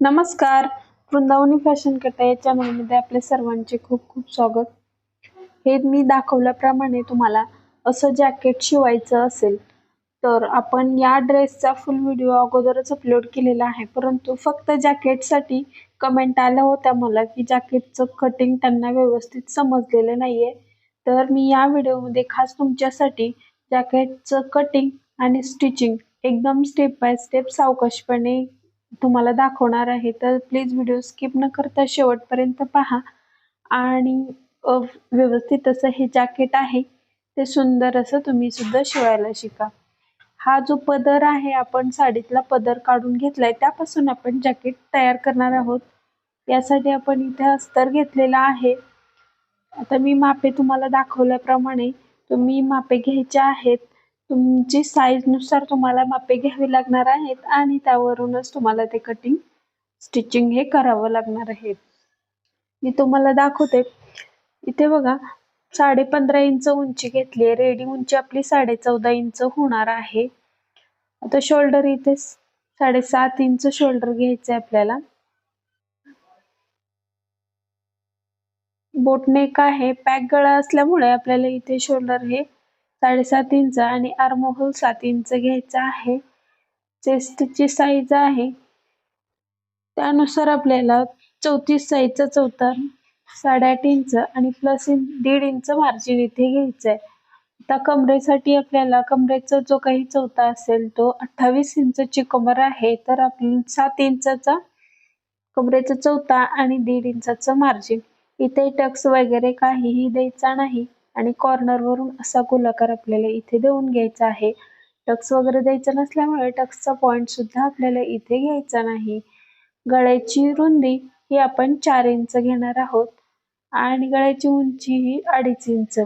नमस्कार. वृंदावनी फॅशन कट्टा या चॅनलमध्ये आपले सर्वांचे खूप खूप स्वागत. हे मी दाखवल्याप्रमाणे तुम्हाला असं जॅकेट शिवायचं असेल तर आपण या ड्रेसचा फुल व्हिडिओ अगोदरच अपलोड केलेला आहे. परंतु फक्त जॅकेटसाठी कमेंट आल्या होत्या मला की जॅकेटचं कटिंग त्यांना व्यवस्थित समजलेलं नाहीये. तर मी या व्हिडिओमध्ये खास तुमच्यासाठी जॅकेटचं कटिंग आणि स्टिचिंग एकदम स्टेप बाय स्टेप सावकाशपणे तुम्हाला दाखवणार आहे तर प्लीज व्हिडिओ स्किप न करता शेवटपर्यंत पहा. आणि व्यवस्थित असं हे जॅकेट आहे ते सुंदर असं तुम्ही सुद्धा शिवायला शिका. हा जो पदर आहे आपण साडीतला पदर काढून घेतलाय त्यापासून आपण जॅकेट तयार करणार आहोत. यासाठी आपण इथे अस्तर घेतलेला आहे. आता मी मापे तुम्हाला दाखवल्याप्रमाणे तुम्ही मापे घ्यायचे आहेत. तुमची साईजनुसार तुम्हाला मापे घ्यावी लागणार आहेत आणि त्यावरूनच तुम्हाला ते कटिंग स्टिचिंग हे करावं लागणार आहे. मी तुम्हाला दाखवते. इथे बघा साडे पंधरा इंच उंची घेतली आहे. रेडी उंची आपली साडे चौदा इंच होणार आहे. आता शोल्डर इथे साडेसात इंच शोल्डर घ्यायचं आहे आपल्याला. बोटनेक आहे. पॅक गळा असल्यामुळे आपल्याला इथे शोल्डर हे साडेसात इंच आणि आर्मोहोल सात इंच घ्यायचा आहे. चेस्टची साईज आहे. त्यानुसार आपल्याला चौतीस साईजचा चौथा साडेआठ इंच आणि प्लस इन दीड इंच मार्जिन इथे घ्यायचं आहे. आता कमरेसाठी आपल्याला कमरेचा जो काही चौथा असेल तो अठ्ठावीस इंचची कमर आहे. तर आपण सात इंचाचा कमरेचा चौथा आणि दीड इंचाचं मार्जिन इथे टक्स वगैरे काहीही द्यायचा नाही. आणि कॉर्नर वरून असा गोलाकार आपल्याला इथे देऊन घ्यायचा आहे. टक्स वगैरे द्यायचा नसल्यामुळे टक्सचा पॉइंट सुद्धा आपल्याला इथे घ्यायचा नाही. गळ्याची रुंदी ही आपण चार इंच घेणार आहोत. आणि गळ्याची उंची ही अडीच इंच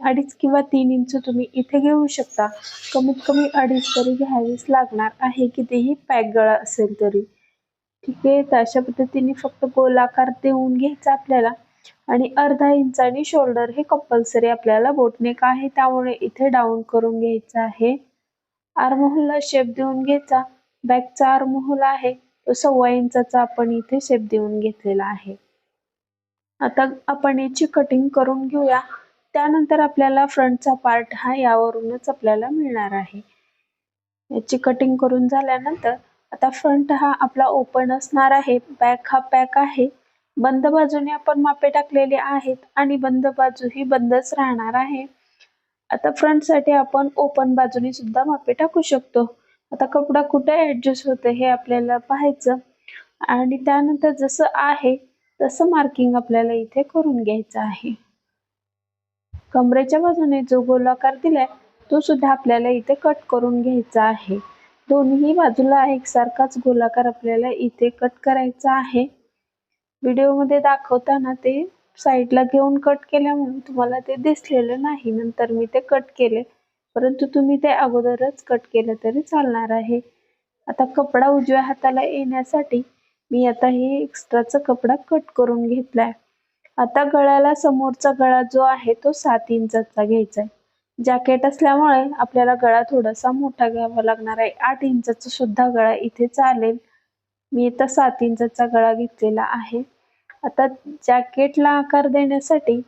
अडीच किंवा तीन इंच तुम्ही इथे घेऊ शकता. कमीत कमी अडीच तरी घ्यावीच लागणार आहे कितीही पॅक गळा असेल तरी. ठीक आहे तर अशा पद्धतीने फक्त गोलाकार देऊन घ्यायचा आपल्याला. आणि अर्धा इंचानी शोल्डर हे कंपल्सरी आपल्याला बोटनेक आहे. त्यामुळे इथे डाऊन करून घ्यायचं आहे. आर्महोलला शेप देऊन घ्यायचा. बॅकचा आर्महोल आहे. तो सव्वा इंचाचा आपण इथे शेप देऊन घेतलेला आहे. आता आपण याची कटिंग करून घेऊया. त्यानंतर आपल्याला फ्रंटचा पार्ट हा यावरूनच आपल्याला मिळणार आहे. याची कटिंग करून झाल्यानंतर आता फ्रंट हा आपला ओपन असणार आहे. बॅक हा पॅक आहे. बंद बाजूने आपण मापे टाकलेले आहेत आणि बंद बाजू ही बंदच राहणार आहे. आता फ्रंटसाठी आपण ओपन बाजूने सुद्धा मापे टाकू शकतो. आता कपडा कुठे ऍडजस्ट होते हे आपल्याला पाहायचं. आणि त्यानंतर जसं आहे तसं मार्किंग आपल्याला इथे करून घ्यायचं आहे. कमरेच्या बाजूने जो गोलाकार दिलाय तो सुद्धा आपल्याला इथे कट करून घ्यायचा आहे. दोन्ही बाजूला एकसारखाच गोलाकार आपल्याला इथे कट करायचा आहे. व्हिडिओमध्ये दाखवताना ते साईडला घेऊन कट केल्यामुळे तुम्हाला ते दिसलेलं नाही. नंतर मी ते कट केले. परंतु तुम्ही ते अगोदरच कट केलं तरी चालणार आहे. आता कपडा उजव्या हाताला येण्यासाठी मी आता हे एक्स्ट्राचा कपडा कट करून घेतलाय. आता गळ्याला समोरचा गळा जो आहे तो सात इंचाचा घ्यायचा आहे जॅकेट असल्यामुळे आपल्याला गळा थोडासा मोठा घ्यावा लागणार आहे. आठ इंचाचा सुद्धा गळा इथे चालेल. मी इथं सात इंचा गळा घेतलेला आहे. आता जॅकेटला आकार देण्यासाठी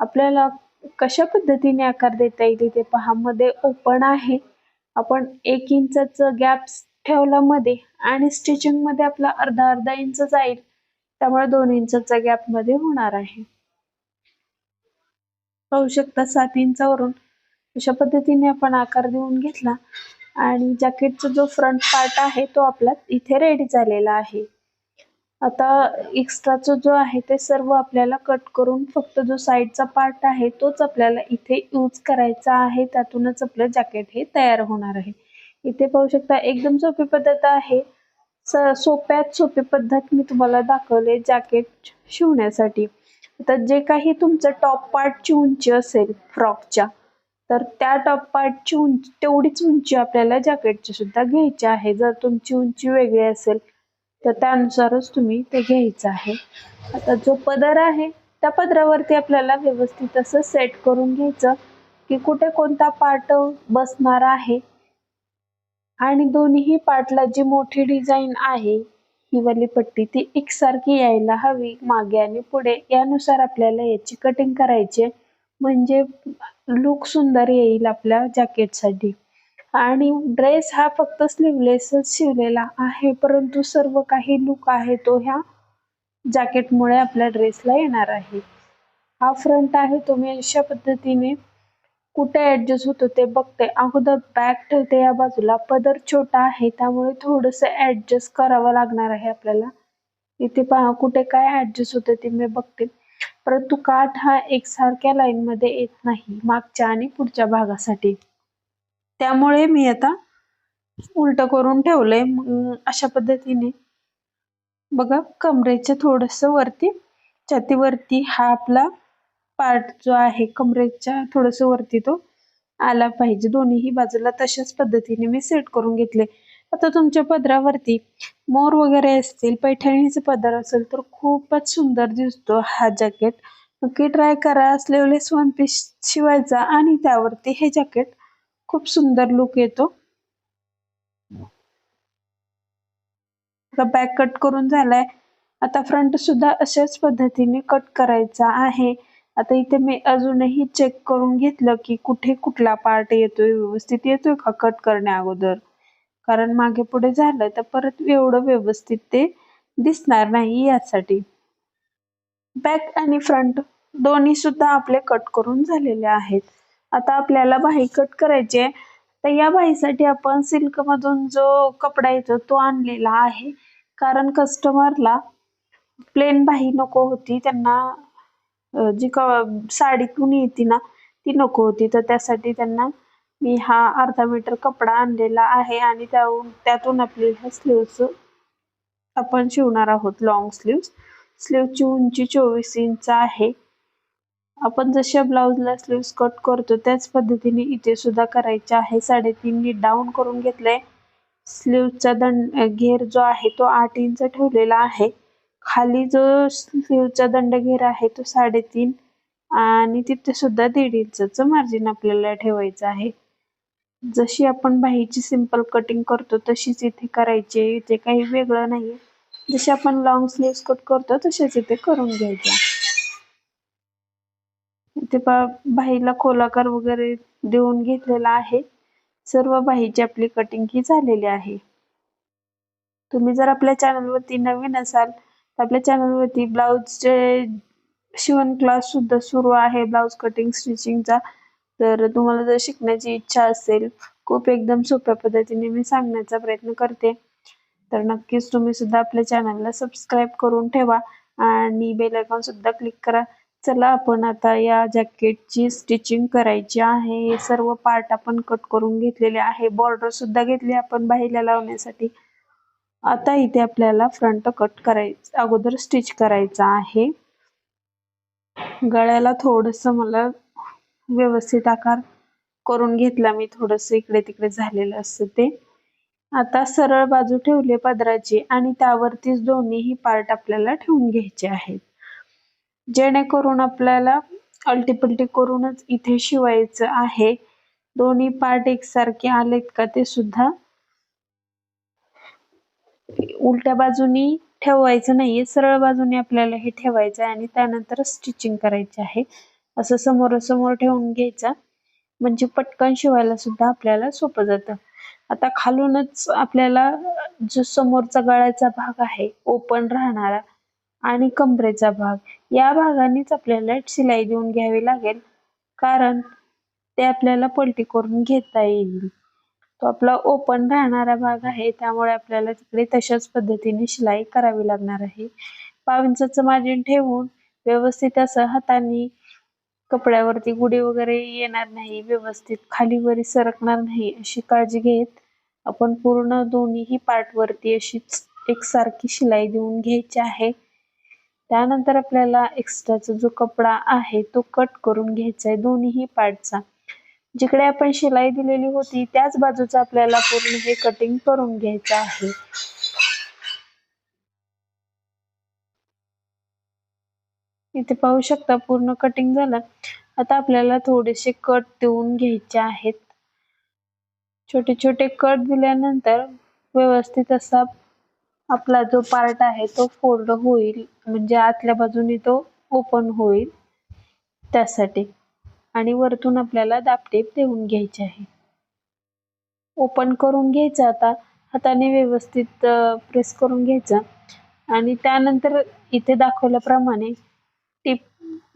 आपल्याला कशा पद्धतीने आकार देता येईल इथे पहा. मध्ये ओपन आहे. आपण एक इंचाचं गॅप ठेवला मध्ये आणि स्टिचिंगमध्ये आपला अर्धा अर्धा इंच जाईल. त्यामुळे दोन इंचाचा गॅपमध्ये होणार आहे. पाहू शकता सात इंचावरून अशा पद्धतीने आपण आकार देऊन घेतला. आणि जॅकेटचा जो फ्रंट पार्ट आहे तो आपला इथे रेडी झालेला आहे. आता एक्स्ट्राचा जो आहे ते सर्व आपल्याला कट करून फक्त जो साईडचा पार्ट आहे तोच आपल्याला इथे यूज करायचा आहे. त्यातूनच आपलं जॅकेट हे तयार होणार आहे. इथे पाहू शकता एकदम सोपी पद्धत आहे. सोप्यात सोपी पद्धत मी तुम्हाला दाखवले जॅकेट शिवण्यासाठी. आता जे काही तुमचं टॉप पार्टची उंची असेल फ्रॉकच्या तर त्या टॉप पार्टची उंची तेवढीच उंची आपल्याला जॅकेटची सुद्धा घ्यायची आहे. जर तुमची उंची वेगळी असेल तर त्यानुसारच तुम्ही ते घ्यायचं आहे. आता जो पदर आहे त्या पदरावरती आपल्याला व्यवस्थित असं सेट करून घ्यायचं की कुठे कोणता पार्ट बसणार आहे. आणि दोन्ही पार्टला जी मोठी डिझाईन आहे ही वाली पट्टी ती एकसारखी यायला हवी मागे आणि पुढे. यानुसार आपल्याला याची कटिंग करायची आहे. म्हणजे लुक सुंदर येईल आपल्या जॅकेटसाठी आणि ड्रेस हा फक्त स्लीवलेसच शिवलेला आहे परंतु सर्व काही लुक आहे तो ह्या जॅकेटमुळे आपल्या ड्रेसला येणार आहे. हा फ्रंट आहे तुम्ही अशा पद्धतीने कुठे ऍडजस्ट होतो ते बघते. अगोदर बॅक ठेवते या बाजूला पदर छोटा आहे त्यामुळे थोडस ऍडजस्ट करावं लागणार आहे आपल्याला. इथे पहा कुठे काय ऍडजस्ट होतं ते मी बघते. परंतु काठ हा एकसारख्या लाईन मध्ये येत नाही मागच्या आणि पुढच्या भागासाठी. त्यामुळे मी आता उलट करून ठेवलंय. अशा पद्धतीने बघा कमरेच्या थोडस वरती छातीवरती हा आपला पार्ट जो आहे कमरेच्या थोडस वरती तो आला पाहिजे. दोन्हीही बाजूला तशाच पद्धतीने मी सेट करून घेतले आता तुमच्या पदरावरती मोर वगैरे असतील पैठणीचं पदर असेल तर खूपच सुंदर दिसतो हा जॅकेट. नक्की ट्राय करा. स्लीवलेस वन पीस शिवायचा आणि त्यावरती हे जॅकेट खूप सुंदर लुक येतो. बॅक कट करून झालाय. आता फ्रंट सुद्धा अशाच पद्धतीने कट करायचा आहे. आता इथे मी अजूनही चेक करून घेतलं की कुठे कुठला पार्ट येतोय व्यवस्थित येतोय का कट करण्या अगोदर? कारण मागे पुढे झालं तर परत एवढं व्यवस्थित ते दिसणार नाही यासाठी. बॅक आणि फ्रंट दोन्ही सुद्धा आपले कट करून झालेले आहेत. आता आपल्याला बाही कट करायची आहे तर या बाहीसाठी आपण सिल्क मधून जो कपडा येतो तो आणलेला आहे. कारण कस्टमरला प्लेन बाही नको होती. त्यांना जी क साडीतून येते ना ती नको होती. तर त्यासाठी त्यांना मी हा अर्धा मीटर कपडा आणलेला आहे आणि त्याहून त्यातून आपली स्लीव्स आपण शिवणार आहोत लॉंग स्लीव्स स्लीवची उंची चोवीस इंच आहे. आपण जशा ब्लाऊजला स्लीव्स कट करतो त्याच पद्धतीने इथे सुद्धा करायचे आहे. साडेतीन डाऊन करून घेतलंय. स्लीवचा दंड घेर जो आहे तो आठ इंच ठेवलेला आहे. खाली जो स्लीवचा दंड घेर आहे तो साडेतीन आणि तिथे सुद्धा दीड इंचचं मार्जिन आपल्याला ठेवायचं आहे. जशी आपण बाहीची सिंपल कटिंग करतो तशीच इथे करायची इथे काही वेगळं नाही जशी आपण लॉंग स्लीव्स कट करतो तसेच इथे करून घ्यायच्या इथे बाहीला खोलाकार वगैरे देऊन घेतलेला आहे. सर्व बाहीची आपली कटिंग ही झालेली आहे. तुम्ही जर आपल्या चॅनलवरती नवीन असाल तर आपल्या चॅनलवरती ब्लाऊजचे शिवण क्लास सुद्धा सुरू आहे. ब्लाऊज कटिंग स्टिचिंगचा तर तुम्हाला जर शिकण्याची इच्छा असेल खूप एकदम सोप्या पद्धतीने मी सांगण्याचा प्रयत्न करते. तर नक्कीच तुम्ही सुद्धा आपल्या चॅनलला सबस्क्राईब करून ठेवा आणि बेल आयकॉन सुद्धा क्लिक करा. चला आपण आता या जॅकेटची स्टिचिंग करायची आहे. हे सर्व पार्ट आपण कट करून घेतलेले आहे. बॉर्डर सुद्धा घेतली आपण बाहीला लावण्यासाठी. आता इथे आपल्याला फ्रंट कट करायचं अगोदर स्टिच करायचा आहे. गळ्याला थोडस मला व्यवस्थित आकार करून घेतला मी. थोडस इकडे तिकडे झालेलं असतं ते. आता सरळ बाजू ठेवले पदराची आणि त्यावरतीच दोन्हीही पार्ट आपल्याला ठेवून घ्यायचे आहेत. जेणेकरून आपल्याला अल्टीपल्टी करूनच इथे शिवायचं आहे. दोन्ही पार्ट एकसारखे आलेत का ते सुद्धा उलट्या बाजूनी ठेवायचं नाहीये. सरळ बाजूने आपल्याला हे ठेवायचं आहे आणि त्यानंतर स्टिचिंग करायची आहे. असं समोरासमोर ठेवून घ्यायचा. म्हणजे पटकन शिवायला सुद्धा आपल्याला सोपं जातं. आता खालूनच आपल्याला जो समोरचा गळ्याचा भाग आहे ओपन राहणारा आणि कमरेचा भाग या भागानेच आपल्याला शिलाई देऊन घ्यावी लागेल. कारण ते आपल्याला पलटी करून घेता येईल. तो आपला ओपन राहणारा भाग आहे त्यामुळे आपल्याला तिकडे तशाच पद्धतीने शिलाई करावी लागणार आहे. पाव इंचाचं मार्जिन ठेवून व्यवस्थित असं हाताने कपड्यावरती गुडी वगैरे येणार नाही व्यवस्थित खाली वरी सरकणार नाही अशी काळजी घेत आपण पूर्ण दोन्हीही पार्ट वरती अशीच एकसारखी शिलाई देऊन घ्यायची आहे. त्यानंतर आपल्याला एक्स्ट्राचा जो कपडा आहे तो कट करून घ्यायचा आहे दोन्हीही पार्टचा जिकडे आपण शिलाई दिलेली होती त्याच बाजूचा आपल्याला पूर्ण हे कटिंग करून घ्यायचं आहे. इथे पाहू शकता पूर्ण कटिंग झालं. आता आपल्याला थोडेसे कट देऊन घ्यायचे आहेत. छोटे छोटे कट दिल्यानंतर व्यवस्थित असा आपला जो पार्ट आहे तो फोल्ड होईल. म्हणजे आतल्या बाजूने तो ओपन होईल. त्यासाठी. आणि वरतून आपल्याला दापटेप देऊन घ्यायचे आहे. ओपन करून घ्यायचं आता. हाताने व्यवस्थित प्रेस करून घ्यायचा. आणि त्यानंतर इथे दाखवल्याप्रमाणे टिप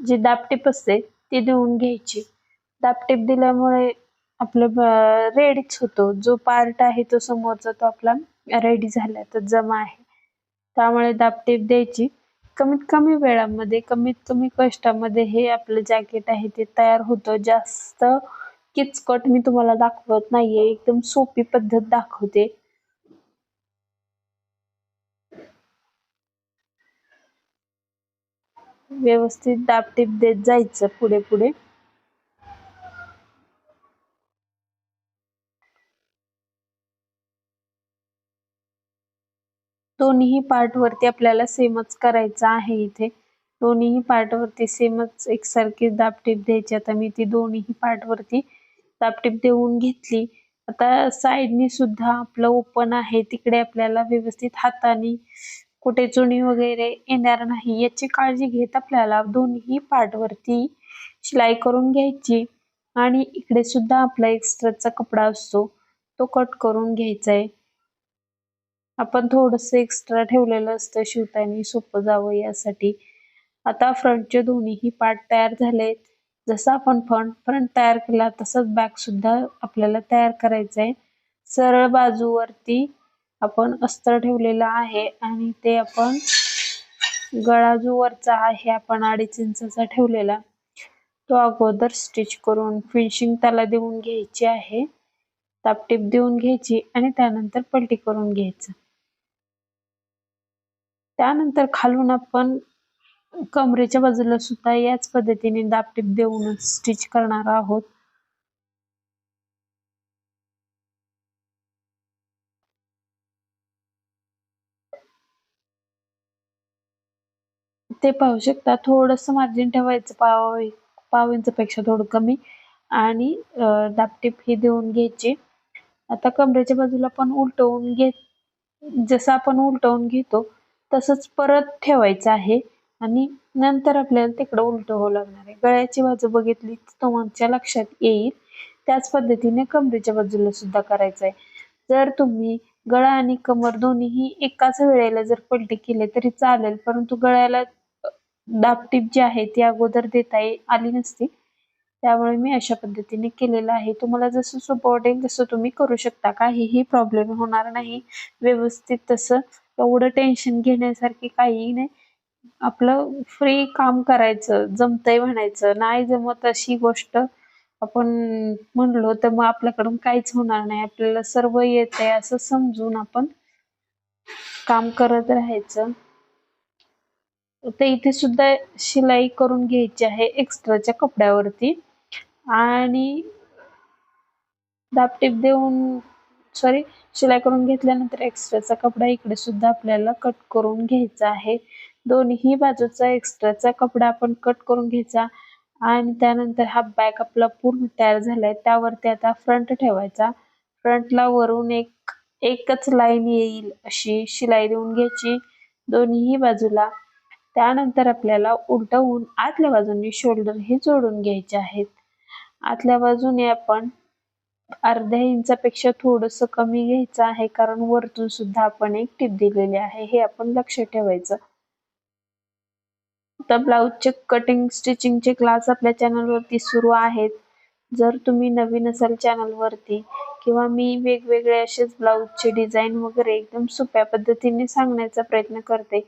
जी दापटीप असते ती देऊन घ्यायची. दापटीप दिल्यामुळे आपलं रेडीच होतो. जो पार्ट आहे तो समोरचा तो आपला रेडी झाला तर जमा आहे. त्यामुळे दापटीप द्यायची. कमीत कमी वेळामध्ये कमीत कमी कष्टामध्ये हे आपलं जॅकेट आहे ते तयार होतं. जास्त किचकट मी तुम्हाला दाखवत नाहीये. एकदम सोपी पद्धत दाखवते. व्यवस्थित दाबटीप देत जायचं पुढे पुढे. दोन्ही पार्ट वरती आपल्याला सेमच करायचं आहे इथे. दोन्ही पार्ट वरती सेमच एकसारखी दाबटीप द्यायची. आता मी ती दोन्ही पार्ट वरती दाबटीप देऊन घेतली. आता साईडनी सुद्धा आपलं ओपन आहे. तिकडे आपल्याला व्यवस्थित हाताने कुठे चुनी वगैरे येणार नाही याची काळजी घेत आपल्याला दोन्ही पार्ट वरती शिलाई करून घ्यायची. आणि इकडे सुद्धा आपला एक्स्ट्राचा कपडा असतो तो कट करून घ्यायचा आहे आपण थोडस एक्स्ट्रा ठेवलेलं असतं शिवताना सोपं जावं यासाठी. आता फ्रंटचे दोन्हीही पार्ट तयार झालेत. जसं आपण फ्रंट फ्रंट तयार केला तसंच बॅक सुद्धा आपल्याला तयार करायचं आहे सरळ बाजूवरती आपण अस्तर ठेवलेलं आहे आणि ते आपण गळा जो वरचा आहे आपण अडीच इंचा ठेवलेला. तो अगोदर स्टिच करून फिनिशिंग त्याला देऊन घ्यायची आहे. तापटीप देऊन घ्यायची आणि त्यानंतर पलटी करून घ्यायचं. त्यानंतर खालून आपण कमरेच्या बाजूला सुद्धा याच पद्धतीने दापटीप देऊन स्टिच करणार आहोत. ते पाहू शकता. थोडंसं मार्जिन ठेवायचं पाव पाव इंचपेक्षा थोडं कमी. आणि दापटीप ही देऊन घ्यायची. आता कमरेच्या बाजूला पण उलटवून घेत जसं आपण उलटवून घेतो तसंच परत ठेवायचं आहे. आणि नंतर आपल्याला तिकडं उलट होऊ लागणार आहे. गळ्याची बाजू बघितली तुमच्या लक्षात येईल. त्याच पद्धतीने कमरेच्या बाजूला सुद्धा करायचं आहे जर तुम्ही गळा आणि कमर दोन्हीही एकाच वेळेला जर पलटी केले तरी चालेल परंतु गळ्याला दापटीप जी आहे ती अगोदर देता आली नसती. त्यामुळे मी अशा पद्धतीने केलेलं आहे. तुम्हाला जसं सोपं वाटेल तसं तुम्ही करू शकता. काहीही प्रॉब्लेम होणार नाही. व्यवस्थित तसं एवढं टेन्शन घेण्यासारखी काहीही नाही. आपलं फ्री काम करायचं जमतंय म्हणायचं. नाही जमत अशी गोष्ट आपण म्हणलो तर मग आपल्याकडून काहीच होणार नाही. आपल्याला सर्व येत आहे असं समजून आपण काम करत राहायचं. तर इथे सुद्धा शिलाई करून घ्यायची आहे एक्स्ट्राच्या कपड्यावरती. आणि दापटीप देऊन सॉरी शिलाई करून घेतल्यानंतर एक्स्ट्राचा कपडा इकडे सुद्धा आपल्याला कट करून घ्यायचा आहे. दोन्ही बाजूचा एक्स्ट्राचा कपडा आपण कट करून घ्यायचा. आणि त्यानंतर हा बॅग आपला पूर्ण तयार झालाय. त्यावरती आता फ्रंट ठेवायचा. फ्रंटला वरून एक एकच लाईन येईल अशी शिलाई देऊन घ्यायची. दोन्ही बाजूला त्यानंतर आपल्याला उलटवून आतल्या बाजूने शोल्डर हे जोडून घ्यायचे आहेत. आतल्या बाजूने आपण अर्ध्या इंचापेक्षा थोडस कमी घ्यायचं आहे कारण वरतून सुद्धा आपण एक टिप दिलेली आहे हे आपण लक्ष ठेवायचं. तर ब्लाऊजचे कटिंग स्टिचिंगचे क्लास आपल्या चॅनलवरती सुरू आहेत. जर तुम्ही नवीन असाल चॅनलवरती किंवा मी वेगवेगळे असेच ब्लाऊजचे डिझाईन वगैरे एकदम सोप्या पद्धतीने सांगण्याचा प्रयत्न करते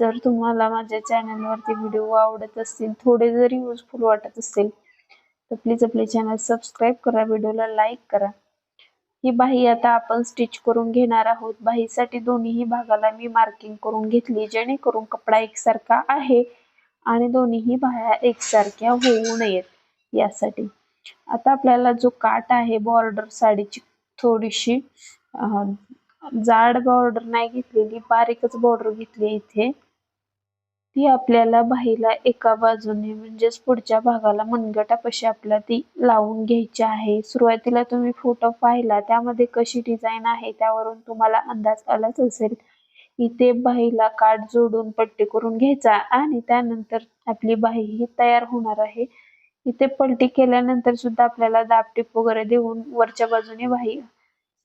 जर तुम्हाला माझ्या चॅनलवरती व्हिडिओ आवडत असतील थोडे जरी युजफुल वाटत असेल तर प्लीज आपले चॅनल सबस्क्राईब करा व्हिडिओला लाईक करा. ही बाही आता आपण स्टिच करून घेणार आहोत. बाहीसाठी दोन्हीही भागाला मी मार्किंग करून घेतली जेणेकरून कपडा एकसारखा आहे आणि दोन्हीही बाह्या एकसारख्या होऊ नयेत यासाठी. आता आपल्याला जो काट आहे बॉर्डर साडीची थोडीशी जाड बॉर्डर नाही घेतलेली बारीकच बॉर्डर घेतली इथे. ती आपल्याला बाहीला एका बाजूने म्हणजेच पुढच्या भागाला मनगटापाशी आपल्याला ती लावून घ्यायची आहे. सुरुवातीला तुम्ही फोटो पाहिला त्यामध्ये कशी डिझाईन आहे त्यावरून तुम्हाला अंदाज आलाच असेल. इथे बाहीला काठ जोडून पट्टी करून घ्यायचा आणि त्यानंतर आपली बाही ही तयार होणार आहे. इथे पलटी केल्यानंतर सुद्धा आपल्याला दाबटीप वगैरे देऊन वरच्या बाजूने बाही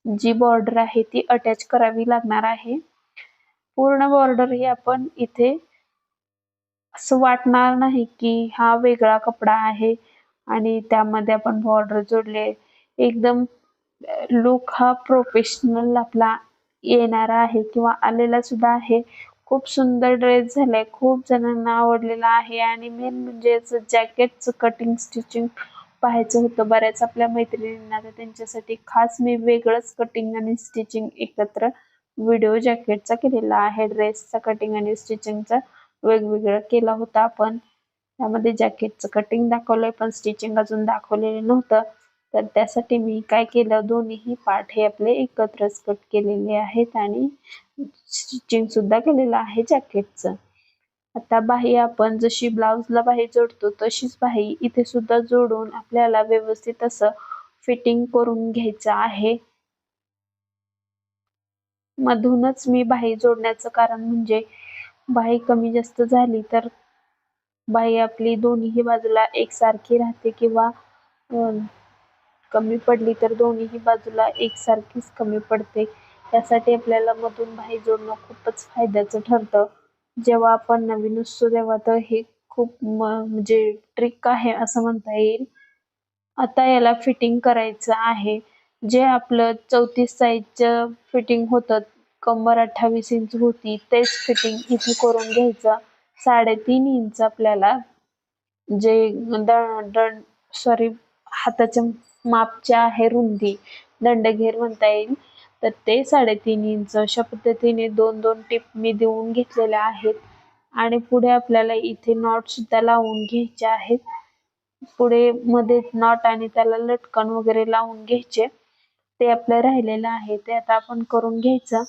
जी बॉर्डर आहे ती अटॅच करावी लागणार आहे. पूर्ण बॉर्डर ही आपण इथे असं वाटणार नाही की हा वेगळा कपडा आहे आणि त्यामध्ये आपण बॉर्डर जोडले. एकदम लुक हा प्रोफेशनल आपला येणारा आहे किंवा आलेला सुद्धा आहे. खूप सुंदर ड्रेस झालाय. खूप जणांना आवडलेला आहे आणि मेन म्हणजे जॅकेटचं कटिंग स्टिचिंग पाहायचं होतं. बऱ्याच आपल्या मैत्रिणींना तर त्यांच्यासाठी खास मी वेगळंच कटिंग आणि स्टिचिंग एकत्र व्हिडिओ जॅकेटचा केलेला आहे. ड्रेसचा कटिंग आणि स्टिचिंगचा वेगवेगळं केला होता आपण. त्यामध्ये जॅकेटचं कटिंग दाखवलंय पण स्टिचिंग अजून दाखवलेलं नव्हतं. तर त्यासाठी मी काय केलं दोन्हीही पार्ट हे आपले एकत्रच कट केलेले आहेत आणि स्टिचिंग सुद्धा केलेलं आहे जॅकेटचं. आता बाही आपण जशी ब्लाउजला बाही जोडतो तशीच बाही इथे सुद्धा जोडून आपल्याला व्यवस्थित असं फिटिंग करून घ्यायचं आहे. मधूनच मी बाही जोडण्याचं कारण म्हणजे बाही कमी जास्त झाली तर बाही आपली दोन्ही बाजूला एकसारखी राहते किंवा कमी पडली तर दोन्ही बाजूला एकसारखीच कमी पडते. त्यासाठी आपल्याला मधून बाही जोडणं खूपच फायद्याचं ठरतं. जेव्हा आपण नवीन असतो तेव्हा तर हे खूप म्हणजे ट्रिक आहे असं म्हणता येईल. आता याला फिटिंग करायचं आहे. जे आपलं चौतीस साईजचं फिटिंग होतं कंबर अठ्ठावीस इंच होती तेच फिटिंग इथे करून घ्यायचं. साडेतीन इंच आपल्याला जे दंड सॉरी हाताच्या मापच्या आहे रुंदी दंडघेर म्हणता येईल तर ते साडेतीन इंच अशा पद्धतीने दोन दोन टिप मी देऊन घेतलेल्या आहेत. आणि पुढे आपल्याला इथे नॉट सुद्धा लावून घ्यायचे आहेत. पुढे मध्ये नॉट आणि त्याला लटकन वगैरे लावून घ्यायचे. ते आपलं राहिलेलं आहे ते आता आपण करून घ्यायचं.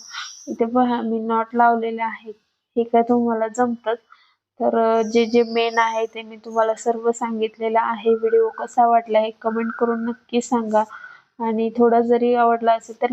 इथे पहा मी नॉट लावलेले आहेत हे काय तुम्हाला जमत? तर जे जे मेन आहे ते मी तुम्हाला सर्व सांगितलेलं आहे. व्हिडिओ कसा वाटला हे कमेंट करून नक्की सांगा. आणि थोडा जरी आवडला असेल तर